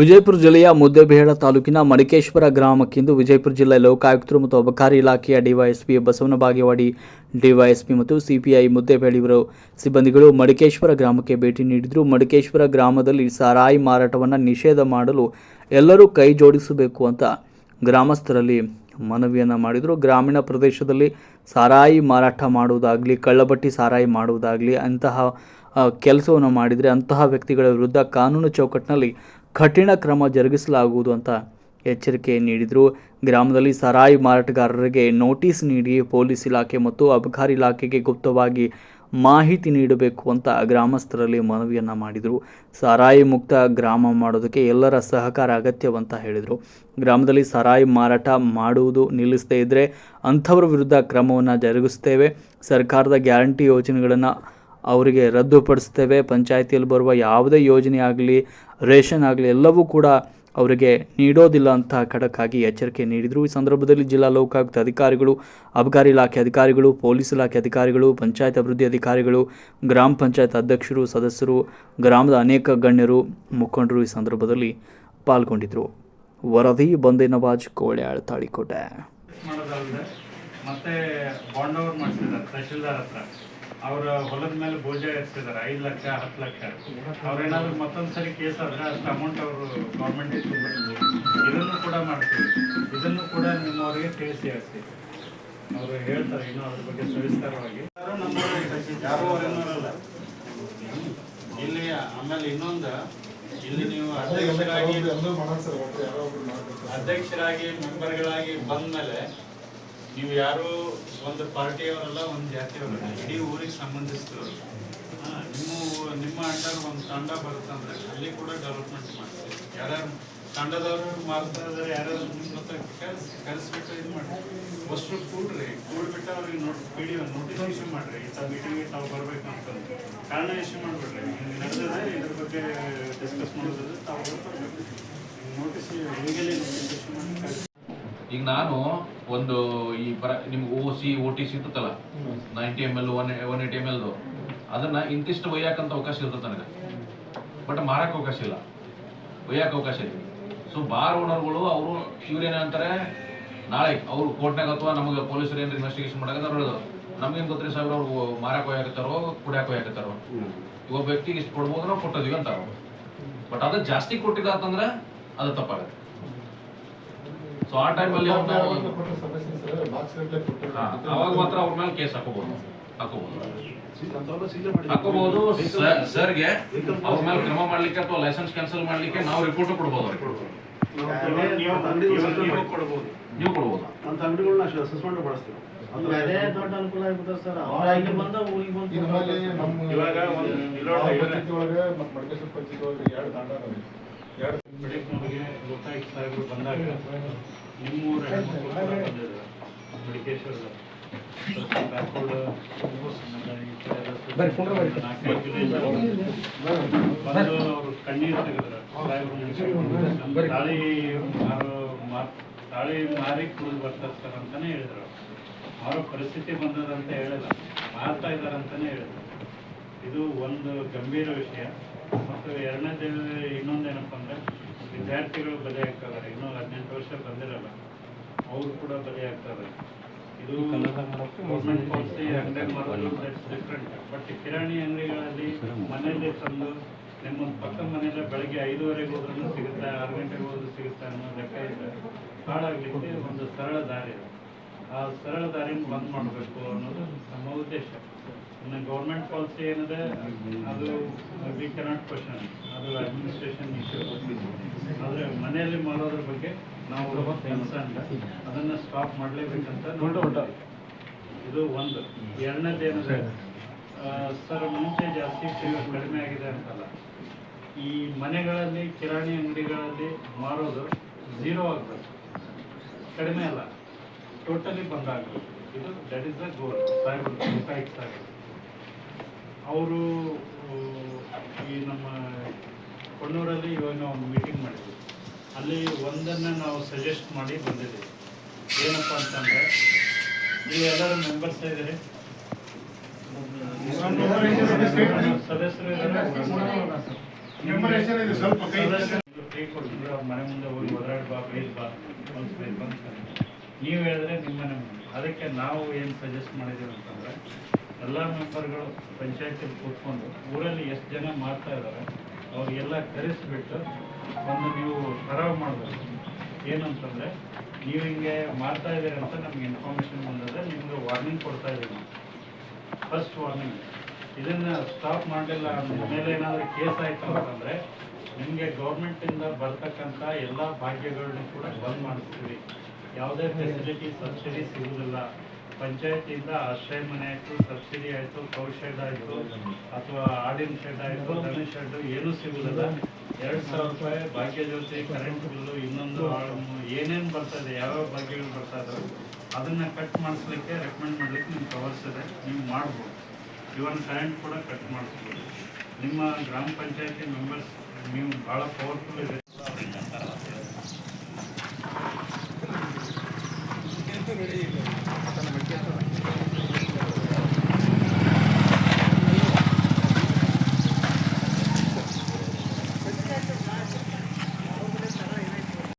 ವಿಜಯಪುರ ಜಿಲ್ಲೆಯ ಮುದ್ದೇಬೇಹಳ ತಾಲೂಕಿನ ಮಡಿಕೇಶ್ವರ ಗ್ರಾಮಕ್ಕಿಂದು ವಿಜಯಪುರ ಜಿಲ್ಲೆ ಲೋಕಾಯುಕ್ತರು ಮತ್ತು ಅಬಕಾರಿ ಇಲಾಖೆಯ ಡಿವೈಎಸ್ಪಿ ಬಸವನ ಬಾಗೇವಾಡಿ, ಡಿವೈಎಸ್ಪಿ ಮತ್ತು ಸಿಪಿಐ ಮುದ್ದೇಬೇಡ ಇವರು ಸಿಬ್ಬಂದಿಗಳು ಮಡಿಕೇಶ್ವರ ಗ್ರಾಮಕ್ಕೆ ಭೇಟಿ ನೀಡಿದರು. ಮಡಿಕೇಶ್ವರ ಗ್ರಾಮದಲ್ಲಿ ಸಾರಾಯಿ ಮಾರಾಟವನ್ನು ನಿಷೇಧ ಮಾಡಲು ಎಲ್ಲರೂ ಕೈ ಜೋಡಿಸಬೇಕು ಅಂತ ಗ್ರಾಮಸ್ಥರಲ್ಲಿ ಮನವಿಯನ್ನು ಮಾಡಿದರು. ಗ್ರಾಮೀಣ ಪ್ರದೇಶದಲ್ಲಿ ಸಾರಾಯಿ ಮಾರಾಟ ಮಾಡುವುದಾಗಲಿ, ಕಳ್ಳಬಟ್ಟಿ ಸಾರಾಯಿ ಮಾಡುವುದಾಗಲಿ ಅಂತಹ ಕೆಲಸವನ್ನು ಮಾಡಿದರೆ ಅಂತಹ ವ್ಯಕ್ತಿಗಳ ವಿರುದ್ಧ ಕಾನೂನು ಚೌಕಟ್ಟಿನಲ್ಲಿ ಕಠಿಣ ಕ್ರಮ ಜರುಗಿಸಲಾಗುವುದು ಅಂತ ಎಚ್ಚರಿಕೆ ನೀಡಿದರು. ಗ್ರಾಮದಲ್ಲಿ ಸರಾಯಿ ಮಾರಾಟಗಾರರಿಗೆ ನೋಟಿಸ್ ನೀಡಿ ಪೊಲೀಸ್ ಇಲಾಖೆ ಮತ್ತು ಅಬಕಾರಿ ಇಲಾಖೆಗೆ ಗುಪ್ತವಾಗಿ ಮಾಹಿತಿ ನೀಡಬೇಕು ಅಂತ ಗ್ರಾಮಸ್ಥರಲ್ಲಿ ಮನವಿಯನ್ನು ಮಾಡಿದರು. ಸಾರಾಯಿ ಮುಕ್ತ ಗ್ರಾಮ ಮಾಡೋದಕ್ಕೆ ಎಲ್ಲರ ಸಹಕಾರ ಅಗತ್ಯವಂತ ಹೇಳಿದರು. ಗ್ರಾಮದಲ್ಲಿ ಸರಾಯಿ ಮಾರಾಟ ಮಾಡುವುದು ನಿಲ್ಲಿಸದೇ ಇದ್ದರೆ ಅಂಥವ್ರ ವಿರುದ್ಧ ಕ್ರಮವನ್ನು ಜರುಗಿಸ್ತೇವೆ. ಸರ್ಕಾರದ ಗ್ಯಾರಂಟಿ ಯೋಜನೆಗಳನ್ನು ಅವರಿಗೆ ರದ್ದುಪಡಿಸ್ತೇವೆ ಪಂಚಾಯಿತಿಯಲ್ಲಿ ಬರುವ ಯಾವುದೇ ಯೋಜನೆ ಆಗಲಿ, ರೇಷನ್ ಆಗಲಿ, ಎಲ್ಲವೂ ಕೂಡ ಅವರಿಗೆ ನೀಡೋದಿಲ್ಲ ಅಂತ ಖಡಕ್ಕಾಗಿ ಎಚ್ಚರಿಕೆ ನೀಡಿದರು. ಈ ಸಂದರ್ಭದಲ್ಲಿ ಜಿಲ್ಲಾ ಲೋಕಾಯುಕ್ತ ಅಧಿಕಾರಿಗಳು, ಅಬಕಾರಿ ಇಲಾಖೆ ಅಧಿಕಾರಿಗಳು, ಪೊಲೀಸ್ ಇಲಾಖೆ ಅಧಿಕಾರಿಗಳು, ಪಂಚಾಯತ್ ಅಭಿವೃದ್ಧಿ ಅಧಿಕಾರಿಗಳು, ಗ್ರಾಮ ಪಂಚಾಯತ್ ಅಧ್ಯಕ್ಷರು, ಸದಸ್ಯರು, ಗ್ರಾಮದ ಅನೇಕ ಗಣ್ಯರು, ಮುಖಂಡರು ಈ ಸಂದರ್ಭದಲ್ಲಿ ಪಾಲ್ಗೊಂಡಿದ್ದರು ವರದಿ ಬಂದೆ ನವಾಜ್, ಕೋಳ್ಯಾಳ್, ತಾಳಿಕೋಟೆ. ಮತ್ತೆ ಬಾಂಡ್ ಓವರ್ ಮಾಡಿಸಿದ್ದಾರೆ ತಹಶೀಲ್ದಾರ್ ಹತ್ರ. ಅವರ ಹೊಲದ ಮೇಲೆ ಬೋಜ ಎತ್ತಿದ್ದಾರೆ ಐದು ಲಕ್ಷ ಹತ್ತು ಲಕ್ಷ. ಅವ್ರೇನಾದ್ರು ಮತ್ತೊಂದು ಸರಿ ಕೇಸ್ ಆದ್ರೆ ಅಷ್ಟು ಅಮೌಂಟ್ ಅವರು ಗೌರ್ಮೆಂಟ್ ಇದನ್ನು ಕೂಡ ಮಾಡ್ತೀವಿ. ಇದನ್ನು ಕೂಡ ನಿಮ್ಮವರಿಗೆ ತಿಳಿಸಿ ಜಾಸ್ತಿ ಅವರು ಹೇಳ್ತಾರೆ ಇನ್ನೂ ಅದ್ರ ಬಗ್ಗೆ ಸವಿಸ್ತಾರವಾಗಿ. ಯಾರು ನಮ್ಮ ಯಾರು ಅವರೇನಲ್ಲ ಇಲ್ಲಿ ಆಮೇಲೆ ಇನ್ನೊಂದು ಇಲ್ಲಿ ನೀವು ಅಧ್ಯಕ್ಷರಾಗಿ ಅಧ್ಯಕ್ಷರಾಗಿ ಮೆಂಬರ್ಗಳಾಗಿ ಬಂದ್ಮೇಲೆ ನೀವು ಯಾರು ಒಂದು ಪಾರ್ಟಿಯವರಲ್ಲ, ಒಂದು ಜಾತಿಯವರಲ್ಲ, ಇಡೀ ಊರಿಗೆ ಸಂಬಂಧಿಸಿದವರು. ನಿಮ್ಮ ನಿಮ್ಮ ಅಂಡರ್ ಒಂದು ತಂಡ ಬರುತ್ತಂದ್ರೆ ಅಲ್ಲಿ ಕೂಡ ಡೆವಲಪ್ಮೆಂಟ್ ಮಾಡ್ತೀವಿ. ಯಾರ್ಯಾರು ತಂಡದವರು ಮಾಡ್ತಾ ಇದ್ದಾರೆ ಯಾರ್ಯಾರು ನಿಮ್ಮ ಜೊತೆ ಕೆಲಸ ಕರೆಸ್ಬಿಟ್ಟು ಇದು ಮಾಡಿ. ಅಷ್ಟು ಕೂಡ್ರಿ, ಕೂಡ್ಬಿಟ್ಟು ಅವ್ರಿಗೆ ನೋಟ್ ವಿಡಿಯೋ ನೋಟಿಫಿಕೇಶನ್ ಇಶ್ಯೂ ಮಾಡಿರಿ. ಇಂಥ ಮೀಟಿಂಗಿಗೆ ತಾವು ಬರ್ಬೇಕು ಅಂತಂದು. ಕಾರಣ ಇಶ್ಯೂ ಮಾಡಿಬಿಡ್ರಿ. ನಡೆದಿದೆ, ಇದ್ರ ಬಗ್ಗೆ ಡಿಸ್ಕಸ್ ಮಾಡೋದಿದ್ರೆ ತಾವು ನೋಟಿಸ್ ಲೀಗಲಿ ನೋಟಿಸ್ ಇಶ್ಯೂ ಮಾಡಿ ಕಳ್ಸಿ. ಈಗ ನಾನು ಒಂದು ಈ ಬರ ನಿಮ್ಗೆ O C O T C ಇರ್ತಲ್ಲ ninety M L one one eight M ಎಲ್ದು ಅದನ್ನ ಇಂತಿಷ್ಟು ಒಯ್ಯಾಕಂತ ಅವಕಾಶ ಇರ್ತದೆ ನನಗೆ. ಬಟ್ ಮಾರಕ್ಕೆ ಅವಕಾಶ ಇಲ್ಲ. ಒಯ್ಯಾಕ ಅವಕಾಶ ಇದೆ ಸೊ ಬಾರ್ ಓನರ್ಗಳು ಅವರು ಇವ್ರೇನ ಅಂತಾರೆ, ನಾಳೆ ಅವ್ರು ಕೋರ್ಟ್ನಾಗ ಅಥವಾ ನಮಗೆ ಪೊಲೀಸರು ಏನಾರು ಇನ್ವೆಸ್ಟಿಗೇಷನ್ ಮಾಡಕ್ಕೆ ಅವ್ರು ನಮ್ಗೇನು ಗೊತ್ತಿರಿ ಸಾಹೇಬ್ರ, ಅವ್ರು ಮಾರಕ್ಕೆ ಹೋಯಾಕತ್ತಾರೋ ಕುಡಿಯಾಕ ಹೋಯಾಕತ್ತಾರೋ ಒಬ್ಬ ವ್ಯಕ್ತಿಗೆ ಇಷ್ಟು ಕೊಡ್ಬೋದು ನಾವು ಕೊಟ್ಟಿದೀವಿ ಅಂತಾರ ಬಟ್ ಅದು ಜಾಸ್ತಿ ಕೊಟ್ಟಿಲ್ಲ ಅಂತಂದ್ರೆ ಅದು ತಪ್ಪಾಗುತ್ತೆ. ಸೊ ಆ ಟೈಮಲ್ಲಿ ಅವ್ರನ್ನ ಅವಾಗ ಮಾತ್ರ ಅವ್ರ ಮೇಲೆ ಕೇಸ್ ಹಾಕೋಬಹುದು ಹಾಕೋಬಹುದು ಹಾಕೋಬಹುದು ಸರ್ಗೆ ಅವ್ರ ಮೇಲೆ ಕ್ರಮ ಮಾಡ್ಲಿಕ್ಕೆ ಅಥವಾ ಲೈಸೆನ್ಸ್ ಕ್ಯಾನ್ಸಲ್ ಮಾಡ್ಲಿಕ್ಕೆ ನಾವು ರಿಪೋರ್ಟ್ ಕೊಡ್ಬೋದು ಅವ್ರಿಗೆ. ನೀವು ಕೊಡ್ಬೋದು. ಅಂತ ಅಂಗಡಿಗಳನ್ನ ಸಸ್ಪೆಂಡ್ ಬಳಸ್ತೀವಿ ಅದೇ ದೊಡ್ಡ ಅನುಕೂಲ ಆಗ್ಬಿಟ್ಟದ ಸರ್. ಅವ್ರ ಇಲ್ಲಿ ಬಂದ ಊರಿಗೆ ಬಂದು ಇವಾಗ ಒಂದು ಇಲ್ಲೊಂದು ಒಳಗೆ ಎರಡು ಬೆಳಗ್ನೊಳಗೆ ಲೋಕಾಯುಕ್ತ ಸಾಹೇಬರು ಬಂದಾಗ ನಿಮ್ಮೂರ ಹೆಣ್ಮಕ್ಳು ಕೂಡ ಮಡಿಕೇಶ್ವರದ ಬ್ಯಾಕ್ವರ್ಡ್ ಅವ್ರು ಬಂದು ಅವರು ಕಣ್ಣೀರು ತೆಗೆದ್ರು ಸಾಹೇಬ್ರು ಮುಗಿಸ್ಕೊಂಡು. ತಾಳಿ ಮಾರೋ ತಾಳಿ ಮಾರಿ ಕುಡಿದು ಬರ್ತಾರೆ ಸರ್ ಅಂತಾನೆ ಹೇಳಿದ್ರು. ಮಾರೋ ಪರಿಸ್ಥಿತಿ ಬಂದದಂತ ಹೇಳಿಲ್ಲ. ಮಾರ್ತಾ ಇದ್ದಾರೆ ಅಂತಾನೆ ಹೇಳಿದ್ರು. ಇದು ಒಂದು ಗಂಭೀರ ವಿಷಯ. ಮತ್ತು ಎರಡನೇದು ಇನ್ನೊಂದೇನಪ್ಪ ಅಂದ್ರೆ ವಿದ್ಯಾರ್ಥಿಗಳು ಬಲಿ ಆಗ್ತಾರೆ ಇನ್ನೂ ಹದಿನೆಂಟು ವರ್ಷ ಬಂದಿರಲ್ಲ ಅವರು ಕೂಡ ಬಲಿ ಆಗ್ತಾರೆ ಇದು ಗೌರ್ಮೆಂಟ್ ಪಾಲಿಸಿ ಅಂಗಡಿ. ಮಾಡೋದು ದಟ್ಸ್ ಡಿಫ್ರೆಂಟ್ ಬಟ್ ಕಿರಾಣಿ ಅಂಗಡಿಗಳಲ್ಲಿ ಮನೆಯಲ್ಲಿ ತಂದು ನಿಮ್ಮ ಪಕ್ಕ ಮನೇಲೆ ಬೆಳಗ್ಗೆ ಐದುವರೆಗೆ ಹೋದ್ರೂ ಸಿಗುತ್ತೆ ಆರು ಗಂಟೆಗೆ ಹೋದ್ರೂ ಸಿಗುತ್ತೆ ಅನ್ನೋ ಲೆಕ್ಕ ಇದೆ. ಹಾಳಾಗಲಿಕ್ಕೆ ಒಂದು ಸರಳ ದಾರಿ. ಆ ಸರಳ ದಾರಿನ ಬಂದ್ ಮಾಡಬೇಕು ಅನ್ನೋದು ನಮ್ಮ ಉದ್ದೇಶ. ಇನ್ನು ಗೌರ್ಮೆಂಟ್ ಪಾಲಿಸಿ ಏನಿದೆ ಅದು ವಿ ಕೆನಾಟ್ ಕ್ವಶನ್ ಅದು ಅಡ್ಮಿನಿಸ್ಟ್ರೇಷನ್ ಇಶ್ಯೂ ಆದರೆ ಮನೆಯಲ್ಲಿ ಮಾಡೋದ್ರ ಬಗ್ಗೆ ನಾವು ಕನ್ಸರ್ನ್ ಅದನ್ನು ಸ್ಟಾಪ್ ಮಾಡಲೇಬೇಕಂತ. ಇದು ಒಂದು. ಎರಡನೇದು ಏನಿದೆ ಸರ್ ಮುಂಚೆ ಜಾಸ್ತಿ ಫೀವರ್ ಕಡಿಮೆ ಆಗಿದೆ ಅಂತಲ್ಲ. ಈ ಮನೆಗಳಲ್ಲಿ ಕಿರಾಣಿ ಅಂಗಡಿಗಳಲ್ಲಿ ಮಾರೋದು ಝೀರೋ ಆಗಬೇಕು. ಕಡಿಮೆ ಅಲ್ಲ. ಟೋಟಲಿ ಬಂದಾಗ ಇದು ದಟ್ ಇಸ್ ದ ಗೋಲ್ ಸಾಹೇಬ್ ಲೋಕಾಯುಕ್ತ ಸಾಹೇಬ್ ಅವರು ಈ ನಮ್ಮ ಕೊಣ್ಣೂರಲ್ಲಿ ಇವಾಗ ನಾವು ಒಂದು ಮೀಟಿಂಗ್ ಮಾಡಿದ್ವಿ ಅಲ್ಲಿ ಒಂದನ್ನು ನಾವು ಸಜೆಸ್ಟ್ ಮಾಡಿ ಬಂದಿದ್ದೀವಿ. ಏನಪ್ಪ ಅಂತಂದರೆ ನೀವು ಎಲ್ಲರೂ ಮೆಂಬರ್ಸ್ ಇದ್ದೀರಿ ಸದಸ್ಯರು ಇದ್ದಾರೆ. ಸ್ವಲ್ಪ ಫ್ರೀ ಮನೆ ಮುಂದೆ ಹೋಗಿ ಒದರಾಡ್ ಬಾ ಬೈದ್ ಬಾ ಅಂತ ನೀವು ಹೇಳಿದ್ರೆ ನಿಮ್ಮ ಮನೆ ಅದಕ್ಕೆ ನಾವು ಏನು ಸಜೆಸ್ಟ್ ಮಾಡಿದ್ದೀವಿ ಅಂತಂದರೆ ಎಲ್ಲ ಮೆಂಬರ್ಗಳು ಪಂಚಾಯಿತಿ ಕೂತ್ಕೊಂಡು ಊರಲ್ಲಿ ಎಷ್ಟು ಜನ ಮಾಡ್ತಾ ಇದ್ದಾರೆ ಅವರಿಗೆಲ್ಲ ಕರೆಸಿಬಿಟ್ಟು ಒಂದು ನೀವು ಖರಾಬ್ ಮಾಡಬೇಕು ಏನಂತಂದರೆ, ನೀವು ಹಿಂಗೆ ಮಾಡ್ತಾ ಇದ್ದೀರಿ ಅಂತ ನಮ್ಗೆ ಇನ್ಫಾರ್ಮೇಷನ್ ಬಂದಿದೆ, ನಿಮ್ಗೆ ವಾರ್ನಿಂಗ್ ಕೊಡ್ತಾ ಇದ್ದೀವಿ ಫಸ್ಟ್ ವಾರ್ನಿಂಗ್ ಇದನ್ನು ಸ್ಟಾಪ್ ಮಾಡಲಿಲ್ಲ ಮೇಲೆ ಏನಾದರೂ ಕೇಸ್ ಆಯಿತು ಅಂತಂದರೆ, ನಿಮಗೆ ಗೌರ್ಮೆಂಟಿಂದ ಬರ್ತಕ್ಕಂಥ ಎಲ್ಲ ಭಾಗ್ಯಗಳನ್ನೂ ಕೂಡ ಬಂದ್ ಮಾಡಿಸ್ತೀವಿ ಯಾವುದೇ ಫೆಸಿಲಿಟಿ ಸಬ್ಸಿಡಿ ಸಿಗುವುದಿಲ್ಲ ಪಂಚಾಯತಿಯಿಂದ ಆಶ್ರಯ ಮನೆ ಆಯಿತು, ಸಬ್ಸಿಡಿ ಆಯಿತು ಕೌ ಶೆಡ್ ಆಯಿತು, ಅಥವಾ ಆಡಿನ ಶೆಡ್ ಆಯಿತು ದನ ಶೆಡ್ ಏನೂ ಸಿಗುವುದಿಲ್ಲ. ಎರಡು ಸಾವಿರ ರೂಪಾಯಿ ಭಾಗ್ಯ ಜ್ಯೋತಿ ಕರೆಂಟ್ ಬಿಲ್ಲು, ಇನ್ನೊಂದು ಏನೇನು ಬರ್ತಾ ಇದೆ, ಯಾವ್ಯಾವ ಭಾಗ್ಯಗಳು ಬರ್ತಾ ಇದಾವೆ, ಅದನ್ನು ಕಟ್ ಮಾಡಿಸ್ಲಿಕ್ಕೆ ರೆಕಮೆಂಡ್ ಮಾಡಲಿಕ್ಕೆ ನಿಮ್ಮ ಪವರ್ಸ್ ನೀವು ಮಾಡ್ಬೋದು. ಇವನ್ ಕರೆಂಟ್ ಕೂಡ ಕಟ್ ಮಾಡಿಸ್ಬೋದು. ನಿಮ್ಮ ಗ್ರಾಮ ಪಂಚಾಯತಿ ಮೆಂಬರ್ಸ್ ನೀವು ಭಾಳ ಪವರ್ಫುಲ್ ಇದೆ.